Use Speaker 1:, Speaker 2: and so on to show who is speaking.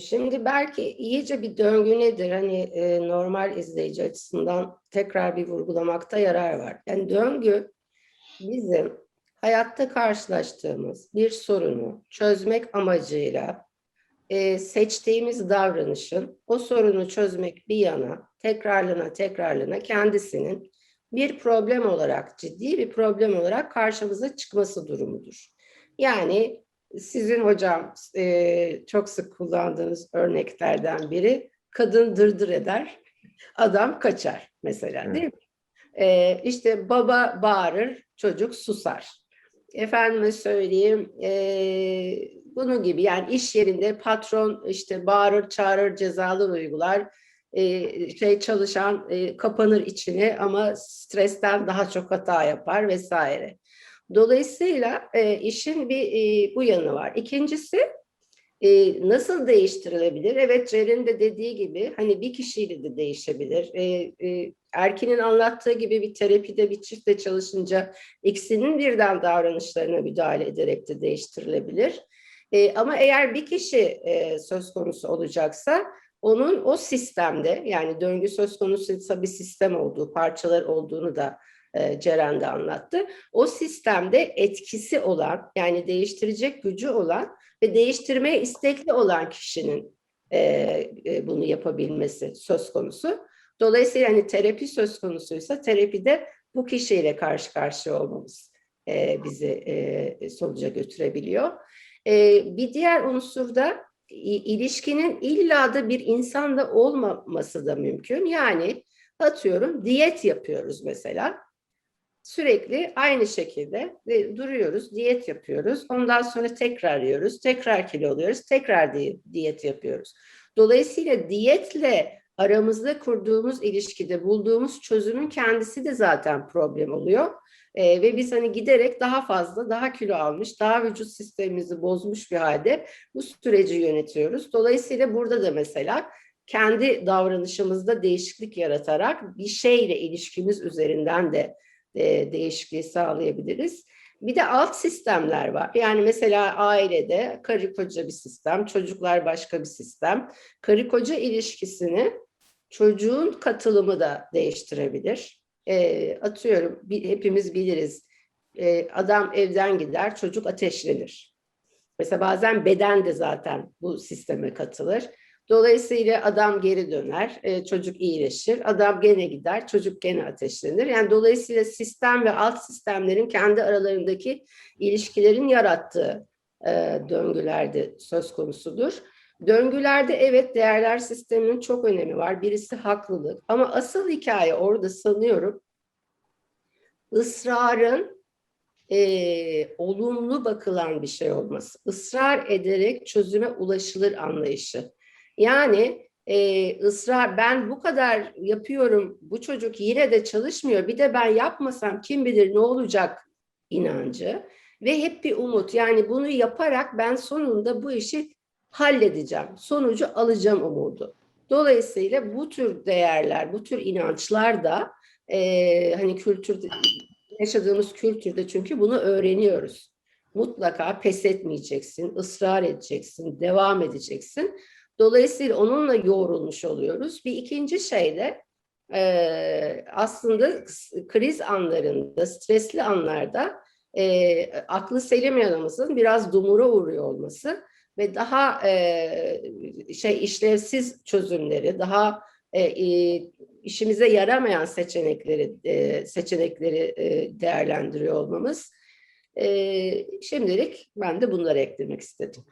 Speaker 1: Şimdi belki iyice bir döngü nedir? Hani e, normal izleyici açısından tekrar bir vurgulamakta yarar var. Yani döngü bizim hayatta karşılaştığımız bir sorunu çözmek amacıyla e, seçtiğimiz davranışın o sorunu çözmek bir yana tekrarlana tekrarlana kendisinin bir problem olarak ciddi bir problem olarak karşımıza çıkması durumudur. Yani sizin hocam e, çok sık kullandığınız örneklerden biri kadın dırdır eder, adam kaçar mesela değil mi? E, işte baba bağırır, çocuk susar. Efendime söyleyeyim e, bunun gibi yani iş yerinde patron işte bağırır çağırır cezalar uygular. E, şey çalışan e, kapanır içine ama stresten daha çok hata yapar vesaire. Dolayısıyla e, işin bir e, bu yanı var. İkincisi e, nasıl değiştirilebilir? Evet Ceren'in de dediği gibi hani bir kişiyle de değişebilir. E, e, Erkin'in anlattığı gibi bir terapide bir çiftle çalışınca ikisinin birden davranışlarına müdahale ederek de değiştirilebilir. E, ama eğer bir kişi e, söz konusu olacaksa onun o sistemde yani döngü söz konusuysa bir sistem olduğu, parçalar olduğunu da e, Ceren de anlattı. O sistemde etkisi olan yani değiştirecek gücü olan ve değiştirmeye istekli olan kişinin e, e, bunu yapabilmesi söz konusu. Dolayısıyla hani terapi söz konusuysa terapide bu kişiyle karşı karşıya olmamız bizi sonuca götürebiliyor. Bir diğer unsur da ilişkinin illa da bir insanda olmaması da mümkün. Yani atıyorum diyet yapıyoruz mesela. Sürekli aynı şekilde ve duruyoruz, diyet yapıyoruz. Ondan sonra tekrar yiyoruz, tekrar kilo alıyoruz, tekrar di- diyet yapıyoruz. Dolayısıyla diyetle aramızda kurduğumuz ilişkide bulduğumuz çözümün kendisi de zaten problem oluyor. Ee, ve biz hani giderek daha fazla, daha kilo almış, daha vücut sistemimizi bozmuş bir halde bu süreci yönetiyoruz. Dolayısıyla burada da mesela kendi davranışımızda değişiklik yaratarak bir şeyle ilişkimiz üzerinden de e, değişikliği sağlayabiliriz. Bir de alt sistemler var. Yani mesela ailede karı koca bir sistem, çocuklar başka bir sistem. Karı koca ilişkisini çocuğun katılımı da değiştirebilir. E, atıyorum hepimiz biliriz. E, adam evden gider, çocuk ateşlenir. Mesela bazen beden de zaten bu sisteme katılır. Dolayısıyla adam geri döner, e, çocuk iyileşir, adam gene gider, çocuk gene ateşlenir. Yani dolayısıyla sistem ve alt sistemlerin kendi aralarındaki ilişkilerin yarattığı e, döngülerde söz konusudur. Döngülerde evet değerler sisteminin çok önemi var. Birisi haklılık ama asıl hikaye orada sanıyorum ısrarın e, olumlu bakılan bir şey olması. Israr ederek çözüme ulaşılır anlayışı. Yani e, ısrar ben bu kadar yapıyorum bu çocuk yine de çalışmıyor bir de ben yapmasam kim bilir ne olacak inancı ve hep bir umut yani bunu yaparak ben sonunda bu işi halledeceğim sonucu alacağım umudu. Dolayısıyla bu tür değerler bu tür inançlar da e, hani kültür yaşadığımız kültürde çünkü bunu öğreniyoruz. Mutlaka pes etmeyeceksin, ısrar edeceksin, devam edeceksin. Dolayısıyla onunla yoğrulmuş oluyoruz. Bir ikinci şey de e, aslında kriz anlarında, stresli anlarda e, aklı selim yanımızın biraz dumura uğruyor olması ve daha e, şey işlevsiz çözümleri, daha e, e, işimize yaramayan seçenekleri e, seçenekleri e, değerlendiriyor olmamız. E, şimdilik ben de bunları eklemek istedim.